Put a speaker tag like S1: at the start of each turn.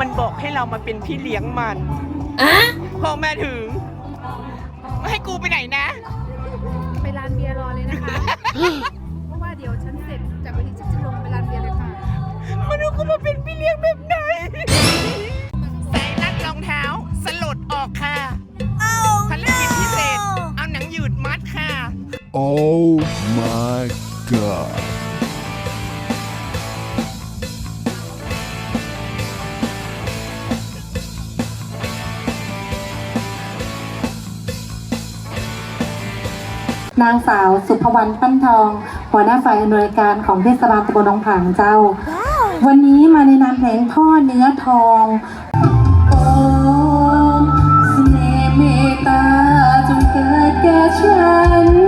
S1: มันบอกให้เรามาเป็นพี่เลี้ยงมัน
S2: อะ
S1: พอมาถึงให้กูไปไหนนะ
S3: ไปร้านเบียร์รอเลยนะคะ เพราะว่าเดี๋ยวฉันเสร็จจากวันนี้ฉันจะลงไปร้านเบียร์เลยค่ะ
S1: มันดูกูมาเป็นพี่เลี้ยงแบบไหนใส่รัดรองเท้า สลดออกค่ะภารกิจพิเศษ เอาหนังหยืดมัดค่ะ
S4: Oh my god.
S5: นางสาวสุภวรรณปั้นทอง หัวหน้าฝ่ายอำนวยการของเทศบาลตะบนองผางเจ้า วันนี้มาในนามเพลงพ่อเนื้อทองอ้เนเมตตาจงเกิดแก่ฉัน